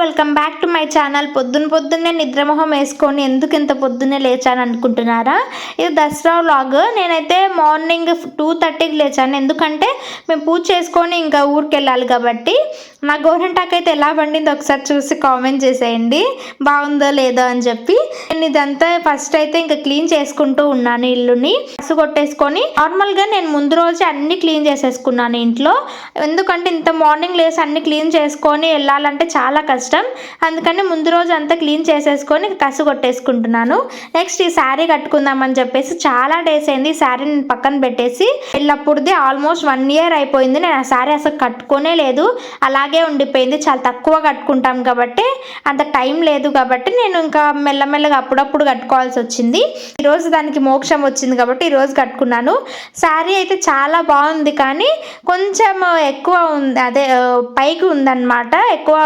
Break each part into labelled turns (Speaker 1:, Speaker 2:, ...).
Speaker 1: Welcome back to my channel. పొద్దున పొద్దున్నే నిద్రమొహం వేసుకొని ఎందుకు ఇంత పొద్దున్నే లేచాను అనుకుంటున్నారా ఇది దసరా వ్లాగ్. నేనైతే మార్నింగ్ టూ థర్టీకి లేచాను. ఎందుకంటే మేము పూజ చేసుకొని ఇంకా ఊరికి వెళ్ళాలి కాబట్టి. నా గోరంటాక్ అయితే ఎలా పండిందో ఒకసారి చూసి కామెంట్ చేసేయండి. బాగుందో లేదో అని చెప్పి. నేను ఇదంతా ఫస్ట్ అయితే ఇంకా క్లీన్ చేసుకుంటూ ఉన్నాను ఇల్లుని. కసు కొట్టేసుకొని నార్మల్గా నేను ముందు రోజు అన్ని క్లీన్ చేసేసుకున్నాను ఇంట్లో. ఎందుకంటే ఇంత మార్నింగ్ లేసి అన్ని క్లీన్ చేసుకొని వెళ్ళాలంటే చాలా కష్టం. అందుకని ముందు రోజు అంతా క్లీన్ చేసేసుకొని కసు కొట్టేసుకుంటున్నాను. నెక్స్ట్ ఈ శారీ కట్టుకుందామని చెప్పేసి చాలా డేస్ అయింది. ఈ శారీ నేను పక్కన పెట్టేసి వెళ్ళప్పుడుది ఆల్మోస్ట్ వన్ ఇయర్ అయిపోయింది. నేను ఆ శారీ అసలు కట్టుకోనే లేదు. అలాగే ఉండిపోయింది. చాలా తక్కువ కట్టుకుంటాం కాబట్టి అంత టైం లేదు కాబట్టి నేను ఇంకా మెల్లమెల్లగా అప్పుడప్పుడు కట్టుకోవాల్సి వచ్చింది. ఈరోజు దానికి మోక్షం వచ్చింది కాబట్టి ఈరోజు కట్టుకున్నాను. శారీ అయితే చాలా బాగుంది కానీ కొంచెం ఎక్కువ ఉంది. అదే పైకి ఉందన్నమాట. ఎక్కువ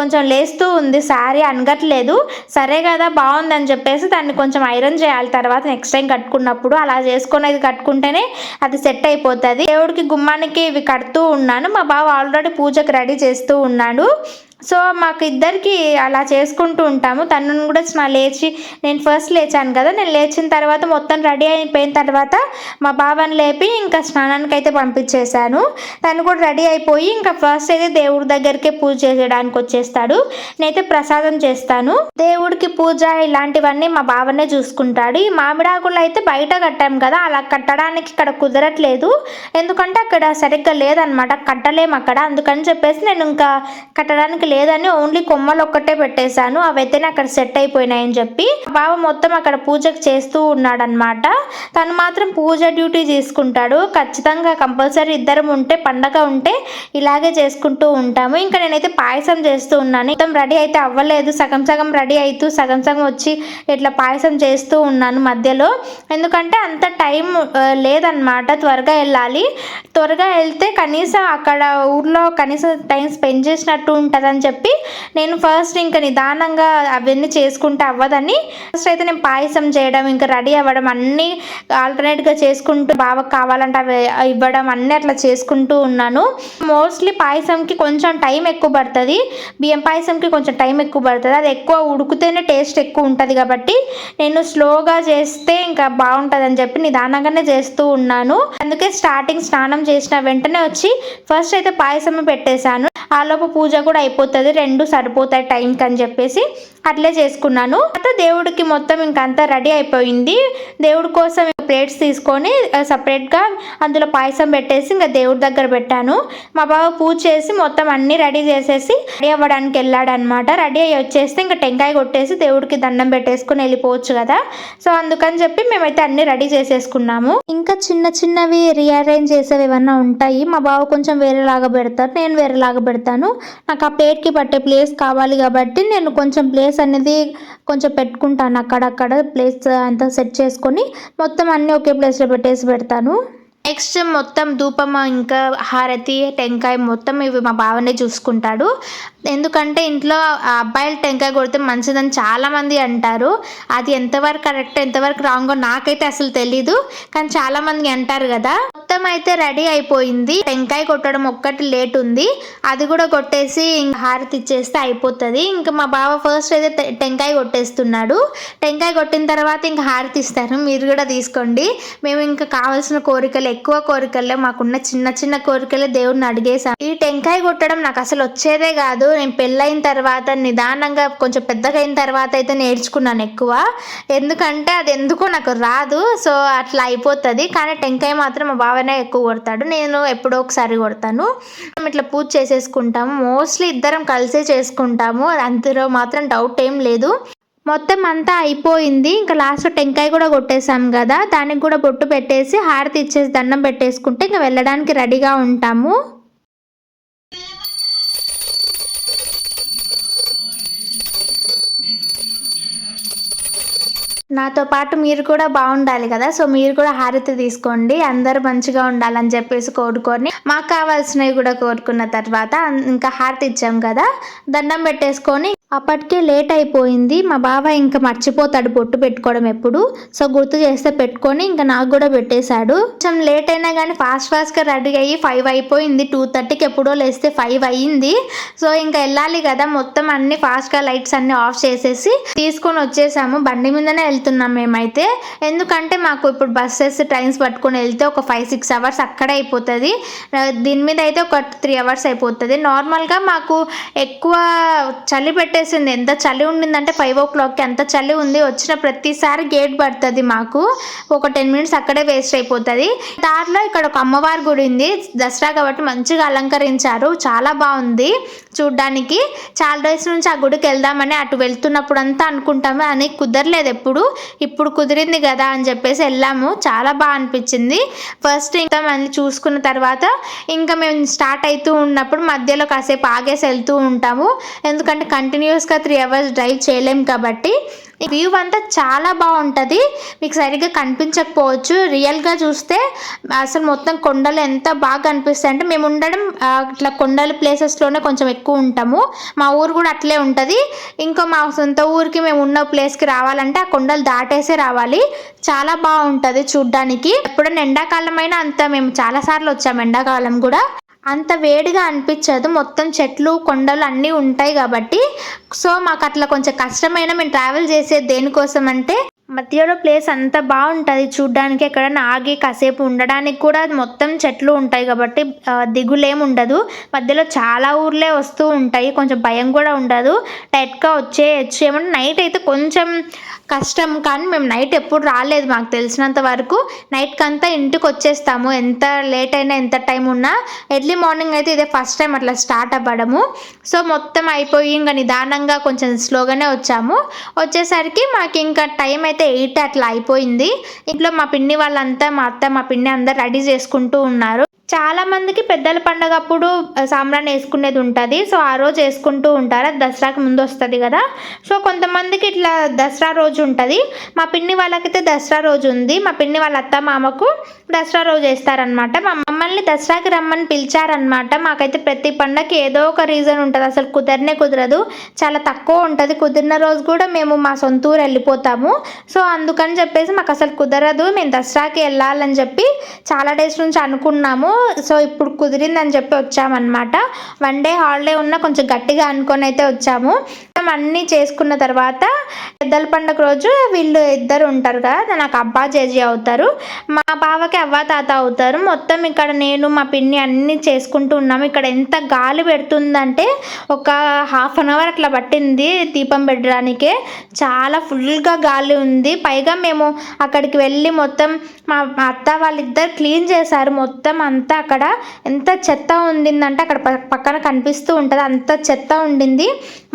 Speaker 1: కొంచెం లేస్తూ ఉంది. శారీ అనగట్లేదు సరే కదా బాగుందని చెప్పేసి దాన్ని కొంచెం ఐరన్ చేయాలి తర్వాత నెక్స్ట్ టైం కట్టుకున్నప్పుడు. అలా చేసుకొని అది కట్టుకుంటేనే అది సెట్ అయిపోతుంది. దేవుడికి గుమ్మానికి ఇవి కడుతూ ఉన్నాను. మా బావ ఆల్రెడీ పూజకి రెడీ చేస్తూ ఉన్నాడు. సో మాకు ఇద్దరికి అలా చేసుకుంటూ ఉంటాము. తనను కూడా నా లేచి నేను ఫస్ట్ లేచాను కదా నేను లేచిన తర్వాత మొత్తం రెడీ అయిపోయిన తర్వాత మా బాబాని లేపి ఇంకా స్నానానికి అయితే పంపించేశాను. తను కూడా రెడీ అయిపోయి ఇంకా ఫస్ట్ అయితే దేవుడి దగ్గరికే పూజ చేయడానికి వచ్చేస్తాడు. నేనైతే ప్రసాదం చేస్తాను. దేవుడికి పూజ ఇలాంటివన్నీ మా బావనే చూసుకుంటాడు. ఈ మామిడాకులు అయితే బయట కట్టాం కదా అలా కట్టడానికి ఇక్కడ కుదరట్లేదు. ఎందుకంటే అక్కడ సరిగ్గా లేదనమాట కట్టలేము అక్కడ. అందుకని చెప్పేసి నేను ఇంకా కట్టడానికి లేదని ఓన్లీ కొమ్మలు ఒక్కటే పెట్టేశాను. అవైతేనే అక్కడ సెట్ అయిపోయినాయని చెప్పి బావ మొత్తం అక్కడ పూజకు చేస్తూ ఉన్నాడనమాట తను మాత్రం పూజ డ్యూటీ తీసుకుంటాడు ఖచ్చితంగా కంపల్సరీ ఇద్దరం ఉంటే పండగ ఉంటే ఇలాగే చేసుకుంటూ ఉంటాము. ఇంకా నేనైతే పాయసం చేస్తూ ఉన్నాను. మొత్తం రెడీ అయితే అవ్వలేదు. సగం సగం రెడీ అవుతూ సగం సగం వచ్చి ఇట్లా పాయసం చేస్తూ ఉన్నాను మధ్యలో. ఎందుకంటే అంత టైం లేదనమాట లేదన్నమాట. త్వరగా వెళ్ళాలి. త్వరగా వెళ్తే కనీసం అక్కడ ఊర్లో కనీసం టైం స్పెండ్ చేసినట్టు అని చెప్పి నేను ఫస్ట్ ఇంకా నిదానంగా అవన్నీ చేసుకుంటే అవ్వదని ఫస్ట్ అయితే నేను పాయసం చేయడం ఇంకా రెడీ అవ్వడం అన్నీ ఆల్టర్నేట్గా చేసుకుంటూ బావకు కావాలంటే అవి ఇవ్వడం అన్నీ అట్లా చేసుకుంటూ ఉన్నాను. మోస్ట్లీ పాయసంకి కొంచెం టైం ఎక్కువ పడుతుంది. బియ్యం పాయసంకి కొంచెం టైం ఎక్కువ పడుతుంది. అది ఎక్కువ ఉడికితేనే టేస్ట్ ఎక్కువ ఉంటుంది కాబట్టి నేను స్లోగా చేస్తే ఇంకా బాగుంటుంది అని చెప్పి నిదానంగానే చేస్తూ ఉన్నాను. అందుకే స్టార్టింగ్ స్నానం చేసిన వెంటనే వచ్చి ఫస్ట్ అయితే పాయసం పెట్టేశాను. ఆలోపు పూజ కూడా అయిపోతుంది రెండు సరిపోతాయి టైంకి అని చెప్పేసి అట్లే చేసుకున్నాను. తర్వాత దేవుడికి మొత్తం ఇంకంతా రెడీ అయిపోయింది. దేవుడి కోసం ప్లేట్స్ తీసుకొని సపరేట్గా అందులో పాయసం పెట్టేసి ఇంకా దేవుడి దగ్గర పెట్టాను. మా బావ పూజ చేసి మొత్తం అన్నీ రెడీ చేసేసి రెడీ అవ్వడానికి వెళ్ళాడు అనమాట రెడీ అయ్యి వచ్చేస్తే ఇంకా టెంకాయ కొట్టేసి దేవుడికి దండం పెట్టేసుకుని వెళ్ళిపోవచ్చు కదా. సో అందుకని చెప్పి మేమైతే అన్ని రెడీ చేసేసుకున్నాము. ఇంకా చిన్న చిన్నవి రీఅరేంజ్ చేసేవి ఏమన్నా ఉంటాయి? మా బావ కొంచెం వేరేలాగా పెడతారు నేను వేరేలాగా పెడతాను. నాకు ఆ ప్లేట్కి పట్టే ప్లేస్ కావాలి కాబట్టి నేను కొంచెం ప్లేస్ అనేది కొంచెం పెట్టుకుంటాను. అక్కడక్కడ ప్లేస్ అంతా సెట్ చేసుకొని మొత్తం అన్నీ ఒకే ప్లేస్లో పెట్టేసి పెడతాను. నెక్స్ట్ మొత్తం ధూపం ఇంకా హారతి టెంకాయ మొత్తం ఇవి మా బావనే చూసుకుంటాడు. ఎందుకంటే ఇంట్లో అబ్బాయిలు టెంకాయ కొడితే మంచిదని చాలామంది అంటారు. అది ఎంతవరకు కరెక్ట్ ఎంతవరకు రాంగో నాకైతే అసలు తెలీదు. కానీ చాలామంది అంటారు కదా. మొత్తం అయితే రెడీ అయిపోయింది. టెంకాయ కొట్టడం ఒక్కటి లేట్ ఉంది. అది కూడా కొట్టేసి ఇంక హారతి ఇచ్చేస్తే అయిపోతుంది. ఇంకా మా బావ ఫస్ట్ అయితే టెంకాయ కొట్టేస్తున్నాడు. టెంకాయ కొట్టిన తర్వాత ఇంకా హారతి ఇస్తారు. మీరు కూడా తీసుకోండి. మేము ఇంకా కావాల్సిన కోరికలు ఎక్కువ కోరికలే మాకున్న చిన్న చిన్న కోరికలే దేవుడిని అడిగేసాం ఈ టెంకాయ కొట్టడం నాకు అసలు వచ్చేదే కాదు. నేను పెళ్ళైన తర్వాత నిదానంగా కొంచెం పెద్దగా అయిన తర్వాత అయితే నేర్చుకున్నాను ఎక్కువ. ఎందుకంటే అది ఎందుకో నాకు రాదు. సో అట్లా అయిపోతుంది. కానీ టెంకాయ మాత్రం మా అతనే ఎక్కువ కొడతాడు. నేను ఎప్పుడో ఒకసారి కొడతాను. మేము ఇట్లా పూజ చేసేసుకుంటాము. మోస్ట్లీ ఇద్దరం కలిసే చేసుకుంటాము. అందులో మాత్రం డౌట్ ఏం లేదు. మొత్తం అంతా అయిపోయింది. ఇంకా లాస్ట్ టెంకాయ కూడా కొట్టేసాం కదా. దానికి కూడా బొట్టు పెట్టేసి హారతి ఇచ్చేసి దండం పెట్టేసుకుంటే ఇంకా వెళ్ళడానికి రెడీగా ఉంటాము. నాతో పాటు మీరు కూడా బాగుండాలి కదా. సో మీరు కూడా హారతి తీసుకోండి. అందరూ మంచిగా ఉండాలని చెప్పేసి కోరుకొని మాకు కావాల్సినవి కూడా కోరుకున్న తర్వాత ఇంకా హారతి ఇచ్చాం కదా. దండం పెట్టేసుకొని అప్పటికే లేట్ అయిపోయింది. మా బావ ఇంకా మర్చిపోతాడు బొట్టు పెట్టుకోవడం ఎప్పుడు. సో గుర్తు చేస్తే పెట్టుకొని ఇంకా నాకు కూడా పెట్టేశాడు. కొంచెం లేట్ అయినా కానీ ఫాస్ట్ ఫాస్ట్గా రెడీ అయ్యి ఫైవ్ అయిపోయింది. టూ థర్టీకి ఎప్పుడో లేస్తే ఫైవ్ అయ్యింది. సో ఇంకా వెళ్ళాలి కదా. మొత్తం అన్ని ఫాస్ట్గా లైట్స్ అన్ని ఆఫ్ చేసేసి తీసుకొని వచ్చేసాము. బండి మీదనే వెళ్తున్నాం మేమైతే. ఎందుకంటే మాకు ఇప్పుడు బస్సెస్ ట్రైన్స్ పట్టుకొని వెళ్తే ఒక ఫైవ్ సిక్స్ అవర్స్ అక్కడే అయిపోతుంది. దీని మీద అయితే ఒక త్రీ అవర్స్ అయిపోతుంది. నార్మల్గా మాకు ఎక్కువ చలి పెట్టేసింది ఎంత చలి ఉండిందంటే ఫైవ్ ఓ క్లాక్కి ఎంత చలి ఉంది. వచ్చిన ప్రతిసారి గేట్ పడుతుంది మాకు. ఒక టెన్ మినిట్స్ అక్కడే వేస్ట్ అయిపోతుంది. దారిలో ఇక్కడ ఒక అమ్మవారి గుడి ఉంది. దసరా కాబట్టి మంచిగా అలంకరించారు. చాలా బాగుంది చూడ్డానికి. చాలా డేస్ నుంచి ఆ గుడికి వెళ్దామని అటు వెళ్తున్నప్పుడు అంతా అనుకుంటాము అని కుదరలేదు ఎప్పుడు. ఇప్పుడు కుదిరింది కదా అని చెప్పేసి వెళ్ళాము. చాలా బాగా అనిపించింది. ఫస్ట్ ఇంకా మళ్ళీ చూసుకున్న తర్వాత ఇంకా మేము స్టార్ట్ అవుతూ ఉన్నప్పుడు మధ్యలో కాసేపు ఆగేసి వెళ్తూ ఉంటాము. ఎందుకంటే కంటిన్యూ కంటిన్యూస్గా త్రీ అవర్స్ డ్రైవ్ చేయలేం కాబట్టి వ్యూ అంతా చాలా బాగుంటుంది. మీకు సరిగ్గా కనిపించకపోవచ్చు. రియల్గా చూస్తే అసలు మొత్తం కొండలు ఎంత బాగా కనిపిస్తాయి అంటే మేము ఉండడం ఇట్లా కొండల ప్లేసెస్లోనే కొంచెం ఎక్కువ ఉంటాము. మా ఊరు కూడా అట్లే ఉంటుంది. ఇంకా మా సొంత ఊరికి మేము ఉన్న ప్లేస్కి రావాలంటే ఆ కొండలు దాటేసే రావాలి. చాలా బాగుంటుంది చూడ్డానికి. ఎప్పుడైనా ఎండాకాలం అయినా అంత మేము చాలాసార్లు వచ్చాము ఎండాకాలం కూడా. అంత వేడిగా అనిపించదు. మొత్తం చెట్లు కొండలు అన్నీ ఉంటాయి కాబట్టి. సో మాకు అట్లా కొంచెం కష్టమైన మేము ట్రావెల్ చేసేది దేనికోసం అంటే మధ్యలో ప్లేస్ అంత బాగుంటుంది. చూడ్డానికి ఎక్కడైనా ఆగి కాసేపు ఉండడానికి కూడా మొత్తం చెట్లు ఉంటాయి కాబట్టి దిగులేం ఉండదు. మధ్యలో చాలా ఊర్లే వస్తూ ఉంటాయి. కొంచెం భయం కూడా ఉండదు. టైట్గా వచ్చేయచ్చు. ఏమంటే నైట్ అయితే కొంచెం కష్టం కానీ మేము నైట్ ఎప్పుడు రాలేదు మాకు తెలిసినంత వరకు. నైట్కి అంతా ఇంటికి వచ్చేస్తాము ఎంత లేట్ అయినా ఎంత టైం ఉన్నా. ఎర్లీ మార్నింగ్ అయితే ఇదే ఫస్ట్ టైం అట్లా స్టార్ట్ అవ్వడము. సో మొత్తం అయిపోయి ఇంకా నిదానంగా కొంచెం స్లోగానే వచ్చాము. వచ్చేసరికి మాకు ఇంకా టైం అయితే ఎయిట్ అట్లా అయిపోయింది. ఇంట్లో మా పిన్ని వాళ్ళంతా మా అత్త మా పిన్ని అందరు రెడీ చేసుకుంటూ ఉన్నారు. చాలా మందికి పెద్దల పండగ అప్పుడు సాంబ్రాన్ని వేసుకునేది ఉంటుంది. సో ఆ రోజు వేసుకుంటూ ఉంటారు. అది దసరాకి ముందు వస్తుంది కదా. సో కొంతమందికి ఇట్లా దసరా రోజు ఉంటుంది. మా పిన్ని వాళ్ళకైతే దసరా రోజు ఉంది. మా పిన్ని వాళ్ళ అత్త మామకు దసరా రోజు వేస్తారనమాట మా మమ్మల్ని దసరాకి రమ్మని పిలిచారనమాట మాకైతే ప్రతి పండగకి ఏదో ఒక రీజన్ ఉంటుంది. అసలు కుదరనే కుదరదు. చాలా తక్కువ ఉంటుంది. కుదిరిన రోజు కూడా మేము మా సొంత ఊరు వెళ్ళిపోతాము. సో అందుకని చెప్పేసి మాకు అసలు కుదరదు. మేము దసరాకి వెళ్ళాలని చెప్పి చాలా డేస్ నుంచి అనుకున్నాము. సో ఇప్పుడు కుదిరిందని చెప్పి వచ్చామన్నమాట. వన్ డే హాలిడే ఉన్న కొంచెం గట్టిగా అనుకొని అయితే వచ్చాము. మొత్తం అన్నీ చేసుకున్న తర్వాత పెద్దల పండుగ రోజు వీళ్ళు ఇద్దరు ఉంటారు కదా నాకు అబ్బా జేజీ అవుతారు. మా బావకి అవ్వ తాత అవుతారు. మొత్తం ఇక్కడ నేను మా పిన్ని అన్నీ చేసుకుంటూ ఉన్నాము ఇక్కడ ఎంత గాలి పెడుతుందంటే ఒక హాఫ్ అన్ అవర్ అట్లా పట్టింది దీపం పెట్టడానికే. చాలా ఫుల్గా గాలి ఉంది. పైగా మేము అక్కడికి వెళ్ళి మొత్తం మా అత్త వాళ్ళిద్దరు క్లీన్ చేశారు. మొత్తం అంతా అక్కడ ఎంత చెత్త ఉండిందంటే అక్కడ పక్కన కనిపిస్తూ ఉంటుంది. అంత చెత్త ఉండింది.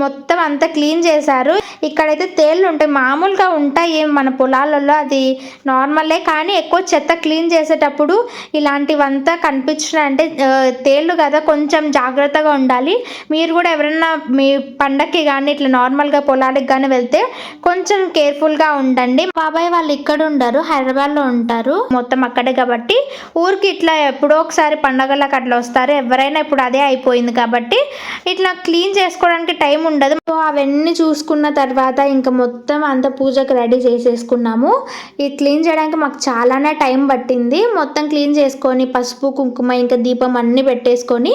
Speaker 1: మొత్తం అంతా క్లీన్ చేశారు. ఇక్కడైతే తేళ్ళు ఉంటాయి మామూలుగా ఉంటాయి మన పొలాలలో అది నార్మలే. కానీ ఎక్కువ చెత్త క్లీన్ చేసేటప్పుడు ఇలాంటివంతా కనిపించినాయి అంటే తేళ్ళు కదా కొంచెం జాగ్రత్తగా ఉండాలి. మీరు కూడా ఎవరైనా మీ పండక్కి కానీ ఇట్లా నార్మల్గా పొలాలకు కానీ వెళ్తే కొంచెం కేర్ఫుల్గా ఉండండి. బాబాయ్ వాళ్ళు ఇక్కడ ఉండరు హైదరాబాద్లో ఉంటారు. మొత్తం అక్కడే కాబట్టి ఊరికి ఇట్లా ఎప్పుడో ఒకసారి పండగలకు అట్లా వస్తారు. ఎవరైనా ఇప్పుడు అదే అయిపోయింది కాబట్టి ఇట్లా క్లీన్ చేసుకోవడానికి టైం ఉండదు. సో అవన్నీ చూసుకున్న తర్వాత ఇంకా మొత్తం అంత పూజకి రెడీ చేసేసుకున్నాము. ఈ క్లీన్ చేయడానికి మాకు చాలానే టైం పట్టింది. మొత్తం క్లీన్ చేసుకొని పసుపు కుంకుమ ఇంకా దీపం అన్నీ పెట్టేసుకొని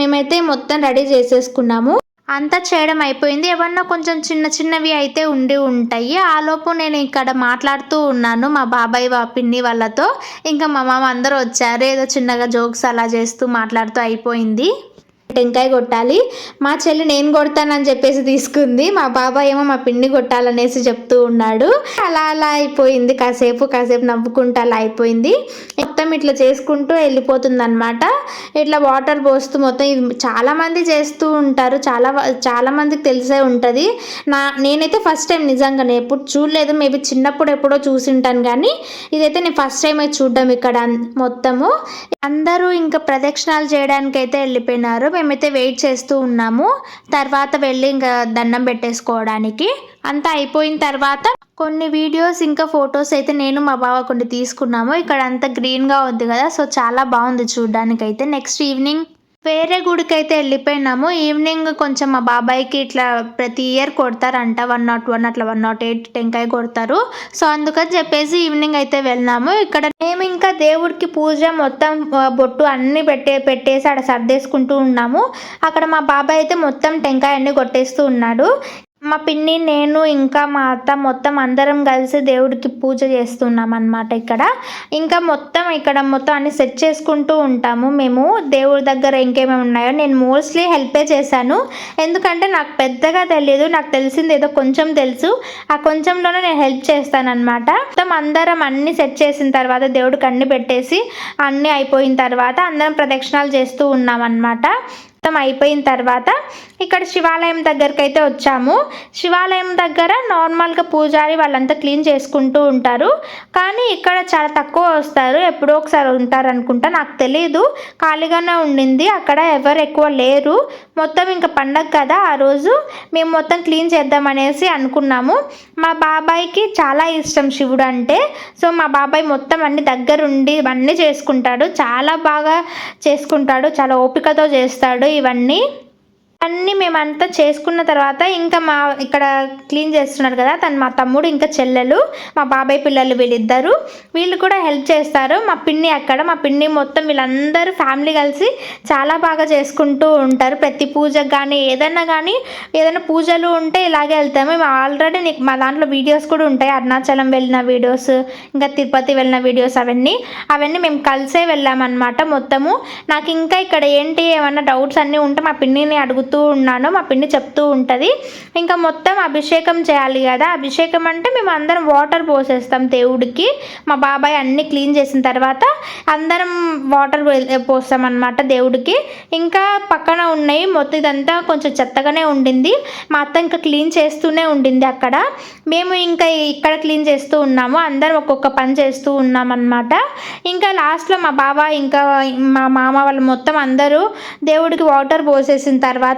Speaker 1: మేమైతే మొత్తం రెడీ చేసేసుకున్నాము. అంతా చేయడం అయిపోయింది. ఏమన్నా కొంచెం చిన్న చిన్నవి అయితే ఉండి ఉంటాయి. ఆలోపు నేను ఇక్కడ మాట్లాడుతూ ఉన్నాను మా బాబాయ్ వా పిన్ని వాళ్ళతో. ఇంకా మా మామ అందరూ వచ్చారు. ఏదో చిన్నగా జోక్స్ అలా చేస్తూ మాట్లాడుతూ అయిపోయింది. టెంకాయ కొట్టాలి. మా చెల్లి నేను కొడతానని చెప్పేసి తీసుకుంది. మా బాబాయ్ ఏమో మా పిన్ని కొట్టాలనేసి చెప్తూ ఉన్నాడు. అలా అలా అయిపోయింది. కాసేపు కాసేపు నవ్వుకుంటూ అలా అయిపోయింది. మొత్తం ఇట్లా చేసుకుంటూ వెళ్ళిపోతుంది అనమాట ఇట్లా వాటర్ పోస్తూ మొత్తం ఇది చాలామంది చేస్తూ ఉంటారు. చాలా చాలామందికి చాలా మందికి తెలిసే ఉంటుంది. నా నేనైతే ఫస్ట్ టైం నిజంగా నేను ఎప్పుడు చూడలేదు. మేబీ చిన్నప్పుడు ఎప్పుడో చూసింటాను కానీ ఇదైతే నేను ఫస్ట్ టైం అయితే చూడడం ఇక్కడ మొత్తము. అందరూ ఇంకా ప్రదక్షిణాలు చేయడానికి అయితే వెళ్ళిపోయినారు మేమైతే వెయిట్ చేస్తూ ఉన్నాము. తర్వాత వెళ్ళి ఇంకా దండం పెట్టేసుకోవడానికి. అంతా అయిపోయిన తర్వాత కొన్ని వీడియోస్ ఇంకా ఫొటోస్ అయితే నేను మా బావ కొన్ని తీసుకున్నాము. ఇక్కడ అంతా గ్రీన్గా ఉంది కదా సో చాలా బాగుంది చూడడానికి అయితే నెక్స్ట్ ఈవినింగ్ వేరే గుడికి అయితే వెళ్ళిపోయినాము. ఈవినింగ్ కొంచెం మా బాబాయ్కి ఇట్లా ప్రతి ఇయర్ కొడతారంట. వన్ నాట్ వన్ అట్లా వన్ నాట్ ఎయిట్ టెంకాయ కొడతారు. సో అందుకని చెప్పేసి ఈవినింగ్ అయితే వెళ్ళినాము. ఇక్కడ మేము ఇంకా దేవుడికి పూజ మొత్తం బొట్టు అన్ని పెట్టే పెట్టేసి అక్కడ సర్దేసుకుంటూ ఉన్నాము. అక్కడ మా బాబాయ్ అయితే మొత్తం టెంకాయ అన్ని కొట్టేస్తూ ఉన్నాడు. మా పిన్ని నేను ఇంకా మా అత్త మొత్తం అందరం కలిసి దేవుడికి పూజ చేస్తున్నాం అన్నమాట ఇక్కడ. ఇంకా మొత్తం ఇక్కడ మొత్తం అన్ని సెట్ చేసుకుంటూ ఉంటాము. మేము దేవుడి దగ్గర ఇంకేమేమి ఉన్నాయో నేను మోస్ట్లీ హెల్పే చేశాను. ఎందుకంటే నాకు పెద్దగా తెలియదు నాకు తెలిసింది ఏదో కొంచెం తెలుసు. ఆ కొంచెంలోనే నేను హెల్ప్ చేస్తాను అనమాట మొత్తం అందరం అన్ని సెట్ చేసిన తర్వాత దేవుడికి అన్ని పెట్టేసి అన్నీ అయిపోయిన తర్వాత అందరం ప్రదక్షిణాలు చేస్తూ ఉన్నాం అనమాట మొత్తం అయిపోయిన తర్వాత ఇక్కడ శివాలయం దగ్గరికి అయితే వచ్చాము. శివాలయం దగ్గర నార్మల్గా పూజారి వాళ్ళంతా క్లీన్ చేసుకుంటూ ఉంటారు. కానీ ఇక్కడ చాలా తక్కువ వస్తారు. ఎప్పుడో ఒకసారి ఉంటారు అనుకుంటా నాకు తెలియదు ఖాళీగానే ఉండింది. అక్కడ ఎవరు ఎక్కువ లేరు. మొత్తం ఇంకా పండగ కదా. ఆ రోజు మేము మొత్తం క్లీన్ చేద్దామనేసి అనుకున్నాము. మా బాబాయ్కి చాలా ఇష్టం శివుడు అంటే. సో మా బాబాయ్ మొత్తం అన్ని దగ్గరుండి ఇవన్నీ చేసుకుంటాడు. చాలా బాగా చేసుకుంటాడు. చాలా ఓపికతో చేస్తాడు ఇవన్నీ. అన్నీ మేమంతా చేసుకున్న తర్వాత ఇంకా మా ఇక్కడ క్లీన్ చేస్తున్నారు కదా తను మా తమ్ముడు ఇంకా చెల్లెలు మా బాబాయ్ పిల్లలు వీళ్ళిద్దరు. వీళ్ళు కూడా హెల్ప్ చేస్తారు. మా పిన్ని అక్కడ మా పిన్ని మొత్తం వీళ్ళందరూ ఫ్యామిలీ కలిసి చాలా బాగా చేసుకుంటూ ఉంటారు. ప్రతి పూజకు కానీ ఏదైనా కానీ ఏదైనా పూజలు ఉంటే ఇలాగే వెళ్తాము. మేము ఆల్రెడీ నీకు మా దాంట్లో వీడియోస్ కూడా ఉంటాయి. అరుణాచలం వెళ్ళిన వీడియోస్ ఇంకా తిరుపతి వెళ్ళిన వీడియోస్ అవన్నీ. అవన్నీ మేము కలిసే వెళ్ళామన్నమాట మొత్తము. నాకు ఇంకా ఇక్కడ ఏంటి ఏమన్నా డౌట్స్ అన్నీ ఉంటే మా పిన్నిని అడుగుతూ ఉన్నాను మా పిన్ని చెప్తూ ఉంటుంది. ఇంకా మొత్తం అభిషేకం చేయాలి కదా. అభిషేకం అంటే మేము అందరం వాటర్ పోసేస్తాం దేవుడికి. మా బాబాయ్ అన్ని క్లీన్ చేసిన తర్వాత అందరం వాటర్ పోస్తాం అనమాట దేవుడికి. ఇంకా పక్కన ఉన్నాయి మొత్తం ఇదంతా కొంచెం చెత్తగానే ఉండింది. మా అత్త ఇంకా క్లీన్ చేస్తూనే ఉండింది అక్కడ. మేము ఇంకా ఇక్కడ క్లీన్ చేస్తూ ఉన్నాము. అందరం ఒక్కొక్క పని చేస్తూ ఉన్నాం ఇంకా లాస్ట్లో మా బాబా ఇంకా మా మామ వాళ్ళు మొత్తం అందరూ దేవుడికి వాటర్ పోసేసిన తర్వాత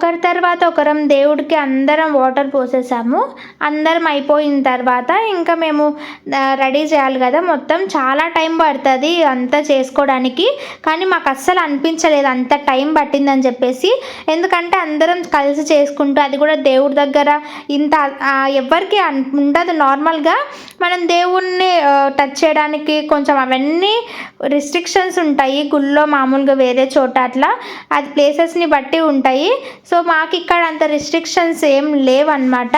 Speaker 1: ఒకరి తర్వాత ఒకరం దేవుడికి అందరం వాటర్ పోసేసాము. అందరం అయిపోయిన తర్వాత ఇంకా మేము రెడీ చేయాలి కదా. మొత్తం చాలా టైం పడుతుంది అంతా చేసుకోవడానికి. కానీ మాకు అస్సలు అనిపించలేదు అంత టైం పట్టిందని చెప్పేసి. ఎందుకంటే అందరం కలిసి చేసుకుంటూ అది కూడా దేవుడి దగ్గర ఇంత ఎవరికి అన్- ఉండదు నార్మల్గా. మనం దేవుణ్ణి టచ్ చేయడానికి కొంచెం అవన్నీ రిస్ట్రిక్షన్స్ ఉంటాయి. గుళ్ళో మామూలుగా వేరే చోట అట్లా. అది ప్లేసెస్ని బట్టి ఉంటాయి. సో మాకు ఇక్కడ అంత రిస్ట్రిక్షన్స్ ఏం లేవన్నమాట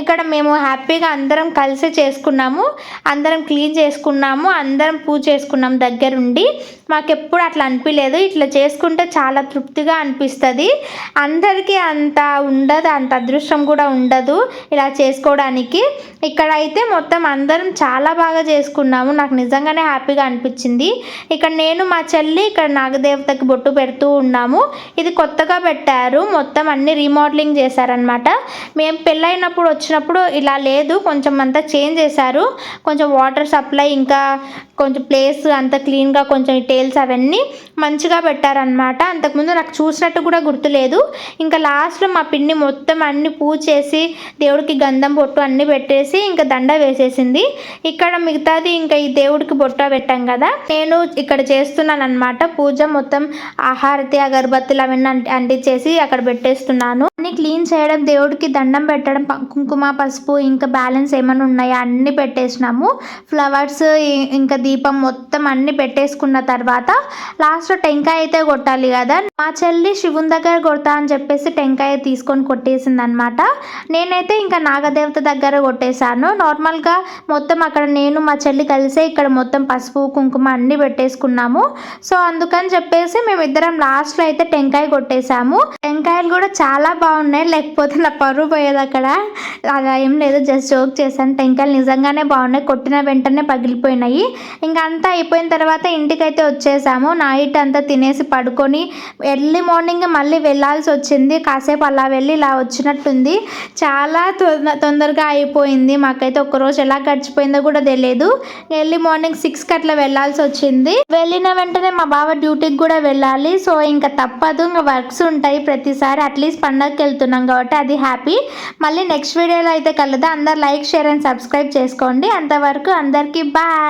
Speaker 1: ఇక్కడ మేము హ్యాపీగా అందరం కలిసి చేసుకున్నాము. అందరం క్లీన్ చేసుకున్నాము. అందరం పూజ చేసుకున్నాము దగ్గరుండి. మాకు ఎప్పుడు అట్లా అనిపించలేదు ఇట్లా చేసుకుంటే చాలా తృప్తిగా అనిపిస్తుంది. అందరికీ అంత ఉండదు అంత అదృష్టం కూడా ఉండదు ఇలా చేసుకోవడానికి. ఇక్కడ అయితే మొత్తం అందరం చాలా బాగా చేసుకున్నాము. నాకు నిజంగానే హ్యాపీగా అనిపించింది. ఇక్కడ నేను మా చెల్లి ఇక్కడ నాగదేవతకి బొట్టు పెడుతూ ఉన్నాము. ఇది కొత్తగా పెట్టారు. మొత్తం మొత్తం అన్ని రీమోడలింగ్ చేశారనమాట మేము పెళ్ళైనప్పుడు వచ్చినప్పుడు ఇలా లేదు కొంచెం అంతా చేంజ్ చేశారు. కొంచెం వాటర్ సప్లై ఇంకా కొంచెం ప్లేస్ అంత క్లీన్గా కొంచెం టేల్స్ అవన్నీ మంచిగా పెట్టారనమాట అంతకుముందు నాకు చూసినట్టు కూడా గుర్తులేదు. ఇంకా లాస్ట్లో మా పిన్ని మొత్తం అన్ని పూజ చేసి దేవుడికి గంధం బొట్టు అన్ని పెట్టేసి ఇంకా దండ వేసేసింది. ఇక్కడ మిగతాది ఇంకా ఈ దేవుడికి బొట్ట పెట్టాం కదా. నేను ఇక్కడ చేస్తున్నాను అనమాట పూజ మొత్తం ఆహారతి అగరబత్తులు అవన్నీ అంటించేసి అక్కడ పెట్టేస్తున్నాను. అన్ని క్లీన్ చేయడం దేవుడికి దండం పెట్టడం కుంకుమ పసుపు ఇంకా బ్యాలెన్స్ ఏమైనా ఉన్నాయా అన్ని పెట్టేసినాము. ఫ్లవర్స్ ఇంకా దీపం మొత్తం అన్ని పెట్టేసుకున్న తర్వాత లాస్ట్లో టెంకాయ అయితే కొట్టాలి కదా. మా చెల్లి శివుని దగ్గర కొడతా అని చెప్పేసి టెంకాయ తీసుకొని కొట్టేసింది అనమాట నేనైతే ఇంకా నాగదేవత దగ్గర కొట్టేశాను. నార్మల్గా మొత్తం అక్కడ నేను మా చెల్లి కలిసే ఇక్కడ మొత్తం పసుపు కుంకుమ అన్ని పెట్టేసుకున్నాము. సో అందుకని చెప్పేసి మేమిద్దరం లాస్ట్లో అయితే టెంకాయ కొట్టేశాము. టెంకాయలు కూడా చాలా బాగున్నాయి. లేకపోతే నా పరువు పోయేది అక్కడ. అలా ఏం లేదు. జస్ట్ జోక్ చేశాను. టెంకాయలు నిజంగానే బాగున్నాయి. కొట్టిన వెంటనే పగిలిపోయినాయి. ఇంకా అంతా అయిపోయిన తర్వాత ఇంటికైతే వచ్చేసాము. నైట్ అంతా తినేసి పడుకొని ఎర్లీ మార్నింగ్ మళ్ళీ వెళ్ళాల్సి వచ్చింది. కాసేపు అలా వెళ్ళి ఇలా వచ్చినట్టుంది. చాలా తొందరగా అయిపోయింది. మాకైతే ఒక రోజు ఎలా గడిచిపోయిందో కూడా తెలియదు ఎర్లీ మార్నింగ్ సిక్స్కి అట్లా వెళ్ళాల్సి వచ్చింది. వెళ్ళిన వెంటనే మా బావ డ్యూటీకి కూడా వెళ్ళాలి. సో ఇంకా తప్పదు. ఇంకా వర్క్స్ ఉంటాయి ప్రతిసారి. అట్లీస్ట్ పండగకి వెళ్తున్నాం కాబట్టి అది హ్యాపీ. మళ్ళీ నెక్స్ట్ వీడియోలో అయితే కలుద్దాం. అందరు లైక్ షేర్ అండ్ సబ్స్క్రైబ్ చేసుకోండి. అంతవరకు అందరికీ బాయ్.